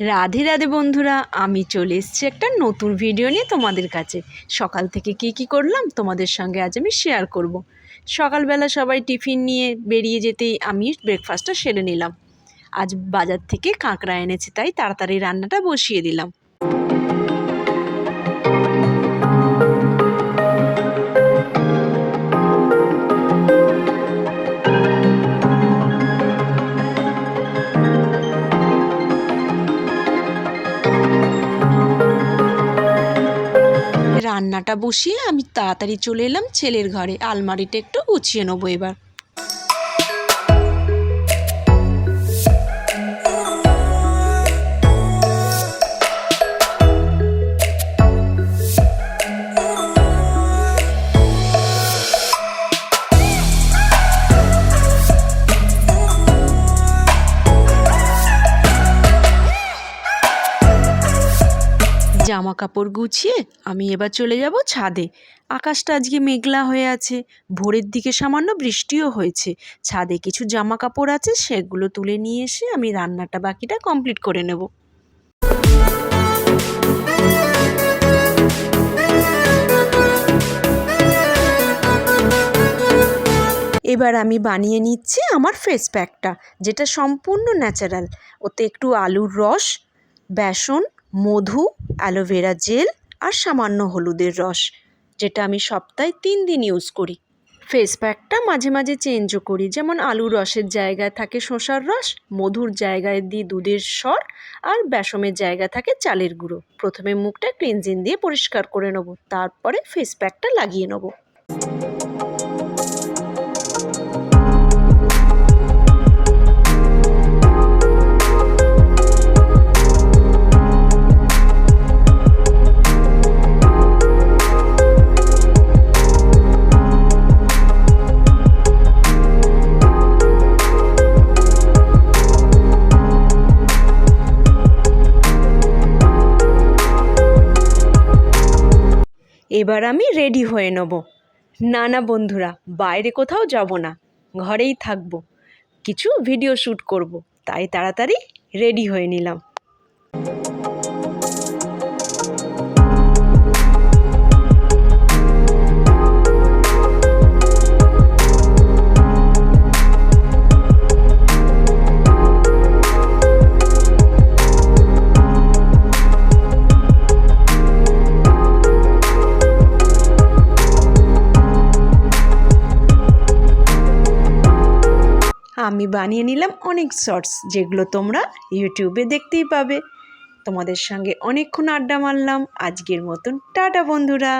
রাধে রাধে বন্ধুরা, আমি চলে এসেছি একটা নতুন ভিডিও নিয়ে তোমাদের কাছে। সকাল থেকে কি কি করলাম তোমাদের সঙ্গে আজ আমি শেয়ার করব। সকালবেলা সবাই টিফিন নিয়ে বেরিয়ে যেতেই আমি ব্রেকফাস্টটা সেরে নিলাম। আজ বাজার থেকে কাঁকড়া এনেছি, তাই তাড়াতাড়ি রান্নাটা বসিয়ে দিলাম। রান্নাটা বসিয়ে আমি তাড়াতাড়ি চলে এলাম ছেলের ঘরে। আলমারিটা একটু গুছিয়ে নেব এবার। জামা কাপড় গুছিয়ে আমি এবার চলে যাব ছাদে। আকাশটা আজকে মেঘলা হয়ে আছে, ভোরের দিকে সামান্য বৃষ্টিও হয়েছে। ছাদে কিছু জামা কাপড় আছে, সেগুলো তুলে নিয়ে এসে আমি রান্নাটা বাকিটা কমপ্লিট করে নেব। এবার আমি বানিয়ে নিচ্ছি আমার ফেস প্যাকটা যেটা সম্পূর্ণ ন্যাচারাল ওতে একটু আলুর রস, বেসন মধু অ্যালোভেরা জেল আর সামান্য হলুদের রস, যেটা আমি সপ্তাহে তিন দিন ইউজ করি। ফেস প্যাকটা মাঝে মাঝে চেঞ্জও করি, যেমন আলুর রসের জায়গায় থাকে শসার রস, মধুর জায়গায় দিই দুধের স্বর আর বেসমের জায়গায় থাকে চালের গুঁড়ো। প্রথমে মুখটা ক্লিনজিং দিয়ে পরিষ্কার করে নেব, তারপরে ফেস প্যাকটা লাগিয়ে নেব। এবার আমি রেডি হয়ে নেব। না না বন্ধুরা, বাইরে কোথাও যাব না, ঘরেই থাকব। কিছু ভিডিও শ্যুট করব, তাই তাড়াতাড়ি রেডি হয়ে নিলাম। আমি বানিয়ে নিলাম অনেক শর্টস, যেগুলো তোমরা ইউটিউবে দেখতেই পাবে। তোমাদের সঙ্গে অনেকক্ষণ আড্ডা মারলাম। আজকের মতন, টাটা বন্ধুরা।